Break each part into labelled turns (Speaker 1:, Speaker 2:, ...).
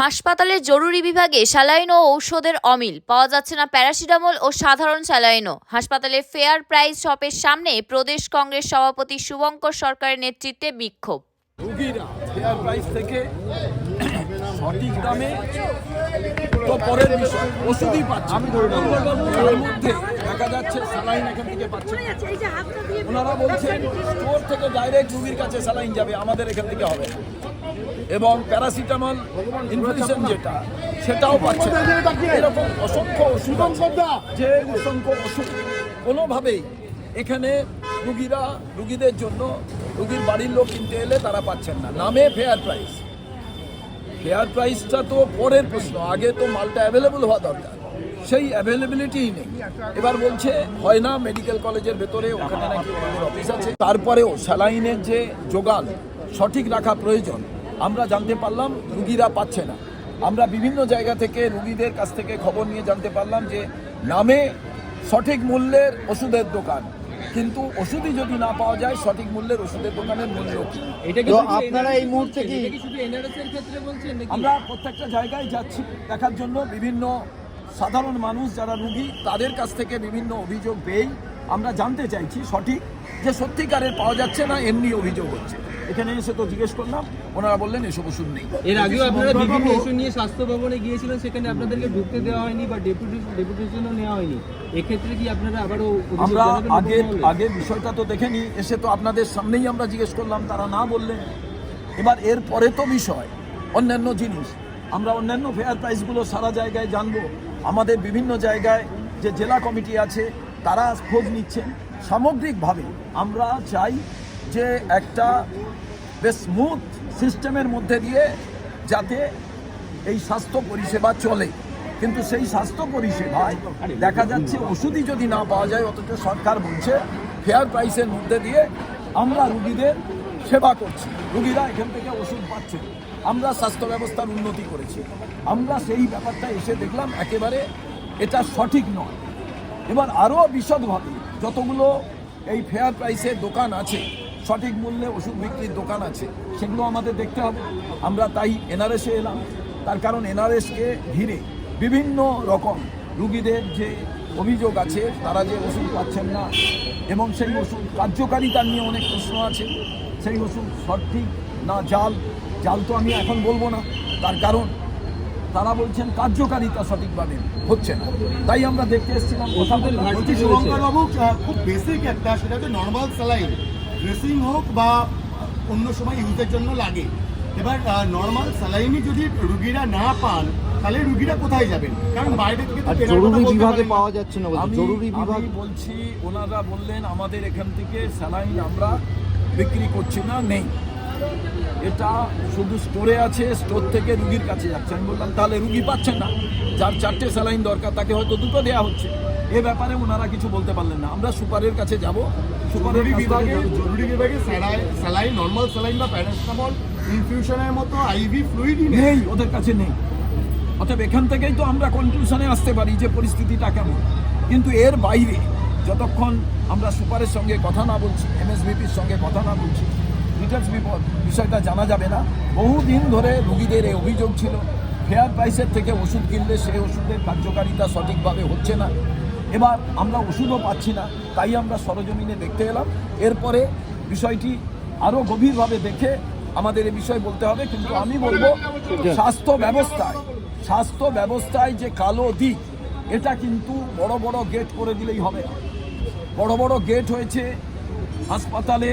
Speaker 1: হাসপাতালের জরুরি বিভাগে স্যালাইন ও ঔষধের অমিল। পাওয়া যাচ্ছে না প্যারাসিটামল ও সাধারণ স্যালাইনও। হাসপাতালের ফেয়ার প্রাইস শপের সামনে প্রদেশ কংগ্রেস সভাপতি শুভঙ্কর সরকারের নেতৃত্বে বিক্ষোভ।
Speaker 2: সঠিক দামে তো পরের বিষয়, ওষুধই পাচ্ছে মধ্যে দেখা যাচ্ছে স্যালাইন এখান থেকে পাচ্ছে। ওনারা বলছেন স্টোর থেকে ডাইরেক্ট রুগীর কাছে স্যালাইন যাবে আমাদের এখান থেকে হবে। এবং প্যারাসিটামল ইনফেকশন যেটা সেটাও পাচ্ছে। না। এরকম অসংখ্য ওষুধ যে অসংখ্য ওষুধ কোনোভাবেই এখানে রুগীরা রুগীদের জন্য রুগীর বাড়ির লোক কিনতে এলে তারা পাচ্ছেন না। নামে ফেয়ার প্রাইস ফেয়ার প্রাইসটা তো পরের প্রশ্ন আগে তো মালটা অ্যাভেলেবল হওয়া দরকার। সেই অ্যাভেলেবিলিটিই নেই। এবার বলছে হয় না মেডিকেল কলেজের ভেতরে ওখানে নাকি অফিস আছে। তারপরেও স্যালাইনের যে যোগান সঠিক রাখা প্রয়োজন আমরা জানতে পারলাম রুগীরা পাচ্ছে না। আমরা বিভিন্ন জায়গা থেকে রুগীদের কাছ থেকে খবর নিয়ে জানতে পারলাম যে নামে সঠিক মূল্যের ওষুধের দোকান। কিন্তু ওষুধই যদি না পাওয়া যায় সঠিক মূল্যের ওষুধের দোকানের মূল্য কি?
Speaker 3: এটা কি
Speaker 4: আপনারা এই মুহূর্তে কি
Speaker 3: এটা কি এর ক্ষেত্রে বলছেন
Speaker 2: আমরা প্রত্যেকটা জায়গায় যাচ্ছি দেখার জন্য বিভিন্ন সাধারণ মানুষ যারা রুগী তাদের কাছ থেকে বিভিন্ন অভিযোগ পেয়েই আমরা জানতে চাইছি সঠিক যে সত্যিকারের পাওয়া যাচ্ছে না এমনি অভিযোগ হচ্ছে। এখানে এসে তো জিজ্ঞেস করলাম ওনারা বললেন এসব ওষুধ নেই।
Speaker 3: এর আগেও আপনারা বিভিন্ন ইস্যু নিয়ে স্বাস্থ্য ভবনে গিয়েছিলেন সেখানে আপনাদেরকে ঢুকতে দেওয়া হয়নি বা ডেপুটেশন ডেপুটেশনও নেওয়া হয়নি। এক্ষেত্রে কি আপনারা আবারও
Speaker 2: আমরা আগে? আগে বিষয়টা তো দেখেনি এসে তো আপনাদের সামনেই আমরা জিজ্ঞেস করলাম তারা না বললেন এবার এর পরে তো বিষয় অন্যান্য জিনিস। আমরা অন্যান্য ফেয়ার প্রাইসগুলো সারা জায়গায় জানব। আমাদের বিভিন্ন জায়গায় যে জেলা কমিটি আছে, তারা খোঁজ নিচ্ছেন। সামগ্রিকভাবে আমরা চাই যে একটা বেশ স্মুথ সিস্টেমের মধ্যে দিয়ে যাতে এই স্বাস্থ্য পরিষেবা চলে। কিন্তু সেই স্বাস্থ্য পরিষেবায় দেখা যাচ্ছে ওষুধই যদি না পাওয়া যায়, অথচ সরকার বলছে ফেয়ার প্রাইসের মধ্যে দিয়ে আমরা রুগীদের সেবা করছি। রুগীরা এখান থেকে ওষুধ পাচ্ছে। আমরা স্বাস্থ্য ব্যবস্থার উন্নতি করেছি। আমরা সেই ব্যাপারটা এসে দেখলাম, একেবারে এটা সঠিক নয়। এবার আরও বিশদভাবে যতগুলো এই ফেয়ার প্রাইসের দোকান আছে, সঠিক মূল্যে ওষুধ বিক্রির দোকান আছে, সেগুলো আমাদের দেখতে হবে। আমরা তাই এনআরএসে এলাম। তার কারণ এনআরএসকে ঘিরে বিভিন্ন রকম রুগীদের যে অভিযোগ আছে, তারা যে ওষুধ পাচ্ছেন না এবং সেই ওষুধ কার্যকারিতা নিয়ে অনেক প্রশ্ন আছে। সেই ওষুধ সঠিক না জাল জাল তো আমি এখন বলব না। তার কারণ তারা বলছেন কার্যকারিতা সঠিকভাবে হচ্ছে না। তাই আমরা দেখতে এসেছিলাম
Speaker 4: বাবু খুব বেসিক একটা সেটা হচ্ছে নর্মাল স্যালাইন ড্রেসিং হোক বা অন্য সময় ইউজের জন্য লাগে। এবার নর্মাল স্যালাইনই যদি রুগীরা না পান তাহলে রুগীরা কোথায় যাবেন? কারণ বাইরে থেকে
Speaker 5: জরুরি বিভাগে পাওয়া যাচ্ছে না
Speaker 2: আমি
Speaker 5: জরুরি বিভাগ
Speaker 2: বলছি ওনারা বললেন আমাদের এখান থেকে স্যালাইন আমরা বিক্রি করছি না নেই। এটা শুধু স্টোরে আছে স্টোর থেকে রুগীর কাছে যাচ্ছে। আমি বললাম তাহলে রুগী পাচ্ছেন না। যার চারটে স্যালাইন দরকার তাকে হয়তো দুটো দেওয়া হচ্ছে। এ ব্যাপারে ওনারা কিছু বলতে পারলেন না। আমরা সুপারের কাছে যাব। সুপারের
Speaker 4: বিভাগে জরুরি বিভাগে স্যালাইন নর্মাল স্যালাইন বা প্যারাসিটামল ইনফিউশনের মতো আইভি ফ্লুইডই নেই।
Speaker 2: নেই ওদের কাছে নেই। অতএব এখান থেকেই তো আমরা কনক্লুশনে আসতে পারি যে পরিস্থিতিটা কেমন। কিন্তু এর বাইরে যতক্ষণ আমরা সুপারের সঙ্গে কথা না বলছি এমএসবিপির সঙ্গে কথা না বলছি ডিটেলস বিষয়টা জানা যাবে না। বহুদিন ধরে রুগীদের এই অভিযোগ ছিল ফেয়ার প্রাইসের থেকে ওষুধ কিনলে সেই ওষুধের কার্যকারিতা সঠিকভাবে হচ্ছে না। এবার আমরা ওষুধও পাচ্ছি না, তাই আমরা সরজমিনে দেখতে এলাম। এরপরে বিষয়টি আরও গভীরভাবে দেখে আমাদের এ বিষয়ে বলতে হবে, কিন্তু আমি বলব, স্বাস্থ্য ব্যবস্থায় স্বাস্থ্য ব্যবস্থায় যে কালো দিক, এটা কিন্তু বড় বড় গেট করে দিলেই হবে না। বড় বড় গেট হয়েছে। হাসপাতালে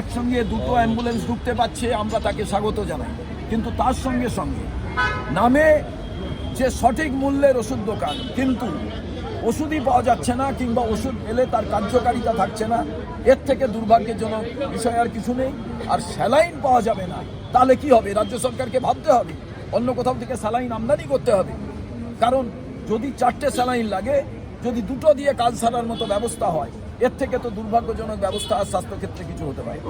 Speaker 2: একসঙ্গে দুটো অ্যাম্বুলেন্স ঢুকতে পারছে, আমরা তাকে স্বাগত জানাই। কিন্তু তার সঙ্গে সঙ্গে নামে যে সঠিক মূল্যের ওষুধ দোকান, কিন্তু ওষুধই পাওয়া যাচ্ছে না কিংবা ওষুধ পেলে তার কার্যকারিতা থাকছে না, এর থেকে দুর্ভাগ্যজনক বিষয় আর কিছু নেই। আর স্যালাইন পাওয়া যাবে না, তাহলে কি হবে? রাজ্য সরকারকে ভাবতে হবে। অন্য কোথাও থেকে স্যালাইন আমদানি করতে হবে। কারণ যদি চারটে স্যালাইন লাগে যদি দুটো দিয়ে কাজ সারার মতো ব্যবস্থা হয়, এর থেকে তো দুর্ভাগ্যজনক ব্যবস্থা আর স্বাস্থ্যক্ষেত্রে কিছু হতে পারে।